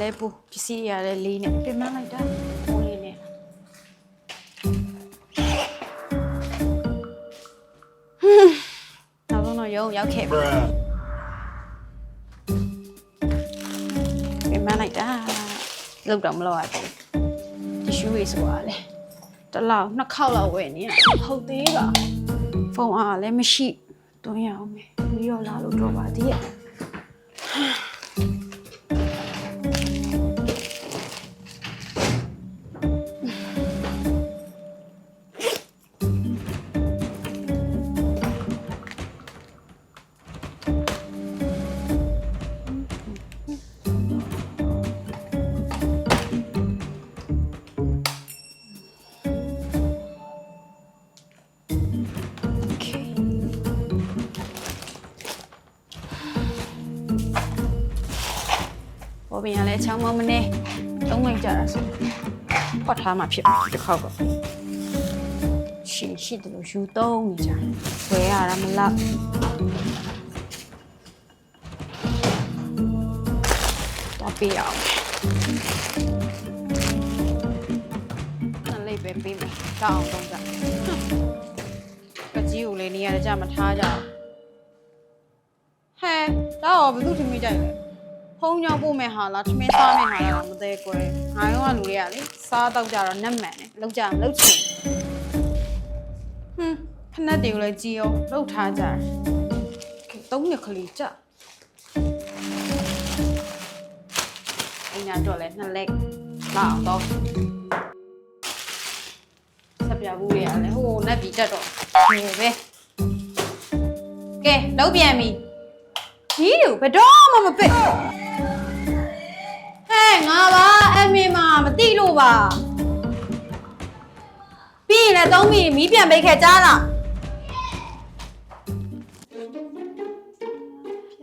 လဲပူပစ္စည်းရလဲလေးနဲ့ပြင်မလိုက်တာဟိုလေးနဲ့ဟွန်းနောက်ဆုံးတော့ရုံရောက်ခဲ့ပြီပြင်မလိုက်တာလောက်တော့မလောက်ရဘူးတီရှူးရေးဆိုတာလေတစ်လောက်နှစ်ခေါက်လောက်ဝယ်နေရဟုတ်သေးပါဖုန်းအားလည်းမရှိတွန်းရအောင်မယ်ပြီးတော့လာလို့တော့ပါသေးရဲ့ ဘောပင်ကလည်းချောင်းမမနေသုံးမိတ်ကြတာဆိုဖွက်ထားမှဖြစ်မှာတစ်ခေါက်တော့ရှင်ရှိတယ်လို့ယူသုံးနေကြဝယ်ရတာမလားတော့ပြရအောင်အဲ့လေးပဲပြီးမယ်တောင်းအောင်သုံးကြပကြီးကိုလည်းနေရာကြမထားကြဘူးဟဲတော့ဘယ်သူထင်မိကြလဲ ဖုံးကြောင်ပို့မဲ့ဟာလားထမင်းစားမဲ့ဟာလားမသိကွယ်ငါရောကလူတွေကလေစားတော့ကြတော့နက်မှန်တယ်လောက်ကြမလောက်ချင်ဟွန်းဖနက်တွေကိုလည်းကြည်အောင်လောက်ထားကြတယ်ကဲသုံးနှစ်ခလီကြအင်းညာတော့လဲနှစ်လက်လာအောင်တော့ဆက်ပြဘူးတွေကလည်းဟိုနက်ပြီးတက်တော့နေပဲကဲလောက်ပြန်ပြီဒီတို့ဘယ်တော့မှမပစ် မေမမသိလို့ပါပြီးရင်လည်းသုံးပြီးမီးပြန်ပေးခဲ့ကြားလား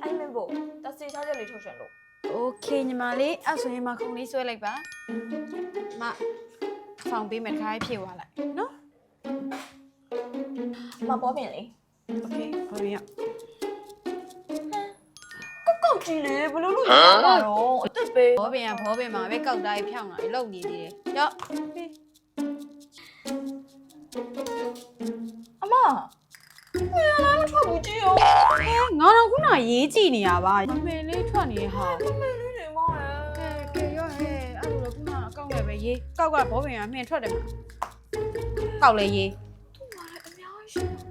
အဲ့မင်းဖို့တစီချောက်ချက်လေးထုတ်ရှင်လို့ โอเคညီမလေးအဲ့ဆိုရင်မခုံလေးဆွဲလိုက်ပါမဖောင်ပေးမယ်ခါရေးဖြည့်သွားလိုက်နော် မပေါ်ပြင်လေ โอเคဟိုရ ကောက် ကောက်ကြီးလေဘယ်လိုလုပ်ရမှာတော့အစ်ပဲဘောပင်ကဘောပင်မှာပဲကောက်တိုင်းဖြောင်းလာပြီလုံနေသေးတယ်ရော့ပြီးအမဘယ်လာမထွက်ဘူးကြည့်ရောဟဲငါတော့ခုနရေးကြည့်နေရပါမမေလေးထွက်နေဟာမင်းလေးနေမရကဲကဲရော့ဟဲ့အဲ့လိုတော့ခုနအကောက်လည်းပဲရေးကောက်ကဘောပင်ကမှင်ထွက်တယ်မှာကောက်လေရေးသူ့မှာလည်းအများကြီးဘ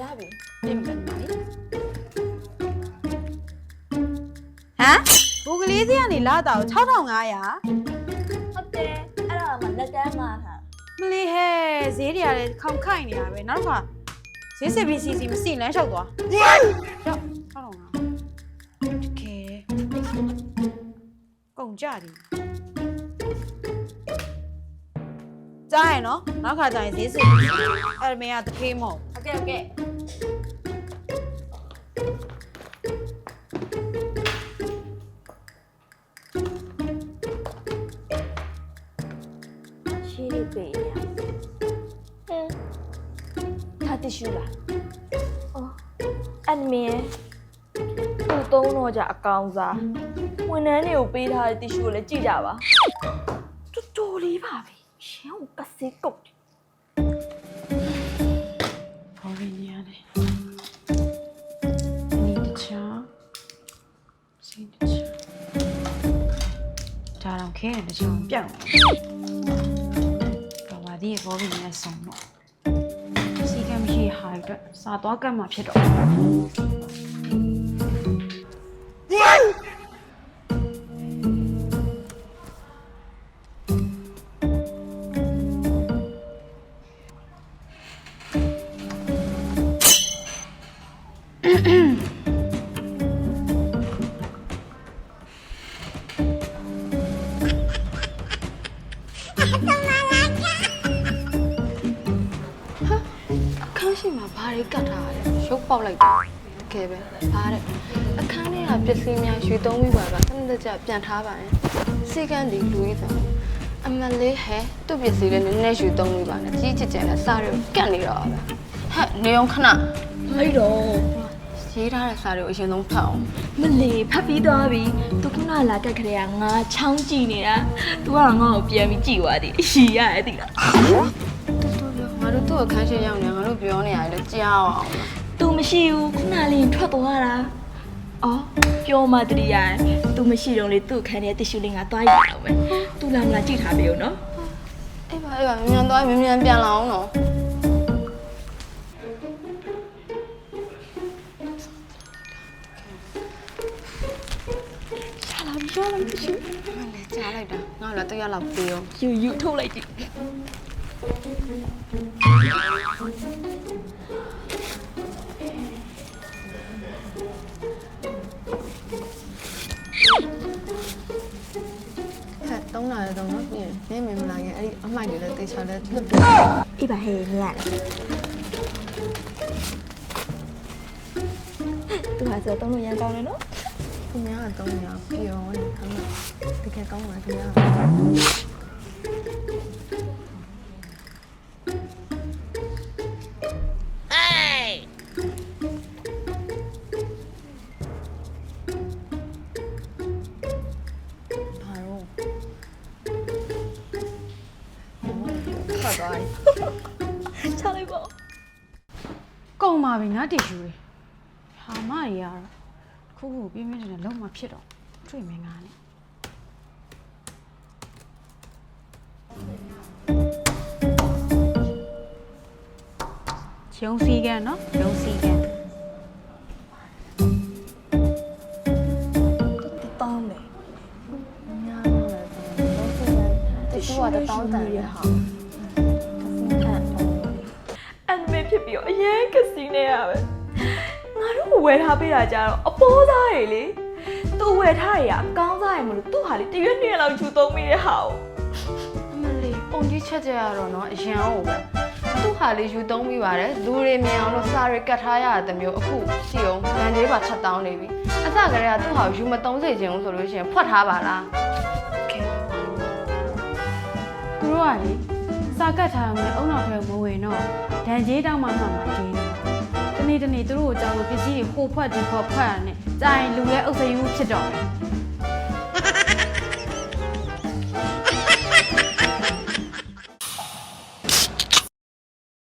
ရပြီ ပြင်ပြန်ပါလေဟမ်ဘူကလေးစီကနေလာတာကို6500 ဟုတ်တယ်အဲ့ဒါမှလက်တန်းမှာဟာ မလေးဟဲ့ဈေးတွေကလည်းခေါင်ခိုက်နေတာပဲနောက်တစ်ခါဈေးစစ်ပြီးစီစီမစီလမ်းလျှောက်သွားရောက်6500တကယ်ကုန်ကြတယ်ကြားရနော်နောက်ခါကျရင်ဈေးစစ်အဲ့မင်းကတခေးမဟုတ် โอเคโอเค ထားတ िश ူလားအော်အန်မီသူ့သုံးတော့ကြအကောင်စားဝန်ထမ်းတွေကိုပေးထားတဲ့ tissue ကိုလည်းကြည့်ကြပါတူတူလေးပါပဲရှင်ကစေးကုတ်ဘောရင်းရတယ်ဒီတချာစိတ်တချာဒါတော့ခဲတယ်တချာပြောင်းတော့ပါဒီဘောရင်းရဆုံးတော့စီကမရှိဟာ အတွက်စာသွားကတ်မှဖြစ်တော့အခ န်းရှိမှာဘာတွေကတ်ထားရလဲရုပ်ပေါက်လိုက်တာကဲပဲဘာတဲ့အခန်းထဲကပစ္စည်းများရွှေသုံးပြီးပါကစနစ်တကျပြန်ထားပါရင်စိတ်ကန်းဒီလူကြီးဆိုအမလေးဟဲသူ့ပစ္စည်းလည်းနည်းနည်းရွှေသုံးပြီးပါနဲ့ကြီးချစ်ချင်တဲ့စားတွေကတ်နေတော့ပါပဲဟဲ့နေအောင်ခဏမိုက်တော့ရေးထားတဲ့စားတွေကိုအရင်ဆုံးဖတ်အောင်မလီဖတ်ပြီးသွားပြီသူခုနလာတက်ခရဲကငါချောင်းကြည့်နေတာသူကငါ့ကိုပြန်ပြီးကြည့်သွားသည်အရှိရရဲ့တိလားငါတို့သူ့ အခန်းရှိရောက်နေငါတို့ပြောနေရတယ်ကြားအောင်သူမရှိဘူးခုနလေးထွက်သွားတာအော်ပြောမှတတိယသူမရှိတော့လေသူ့ခန်းထဲတ िश ူလေးငါသွားရအောင်ပဲသူလာမလားကြည့်ထားပြီဦးနော်အေးပါအေးပါမြန်သွားမြန်မြန်ပြန်လာအောင်နော်ရှာလာပြီရှာလာပြီ tissue မလဲကြားလိုက်တာငါလည်းတရလောက်ပြေအောင်ယူယူထုတ်လိုက်ကြည့် ဟဲ့တုံးလာတယ်တော့နော်ပြင်နင်းမမလာရင်အဲ့ဒီအမိုက်တွေလည်းတေချာလည်းလွတ်ပြအေးပါဟဲ့ညရသူဟာဆိုတော့လို့ရန်ကောင်းတယ်နော်သူများကတုံးနေအော ကုန်ပါပြီငါတီရှူတွေဟာမတွေကတော့ခုခုပြင်းပြင်းနဲ့လုံးမဖြစ်တော့တွေ့မင်းငါနဲ့ဂျုံစီကန်နော်ဂျုံစီကန်တောင်းတယ်ညာလို့လည်းတချို့ကတောင်းတန်ရဟာ ဖြစ်ပြီးတော့အရင်ကစီနေရပဲငါတို့ဝယ်ထားပေးတာကြတော့အပေါ်သားရည်လေသူဝယ်ထားရအကောင်းသားရယ်မလို့သူ့ဟာလေတရွက်နှစ်လောက်ချူသုံးမိတဲ့ဟာကိုအမလေးပုံကြီးချက်ကြရတော့နော်အရန်ဟုတ်ပဲသူ့ဟာလေးယူသုံးပြီးပါတယ်လူတွေမြင်အောင်လို့စာတွေကတ်ထားရတဲ့မျိုးအခုရှိအောင်ဗန်ကြီးပါချက်တောင်းနေပြီအစကတည်းကသူ့ဟာကိုယူမသုံးစေချင်ဘူးဆိုလို့ရှိရင်ဖွက်ထားပါလားသူတို့ကလေ စာကတ်ထားမှလည်းအုံနောက်ထဲမဝင်တော့ဒန်ကြီးတောင်းမှမှမှကျင်းတယ်တနေ့တနေ့သူတို့ကိုကြောက်လို့ပစ္စည်းတွေဟိုဖွက်ဒီဖွက်ဖွက်ရနဲ့ကြာရင်လူရဲ့အုပ်စိမ်းမှုဖြစ်တော့တယ်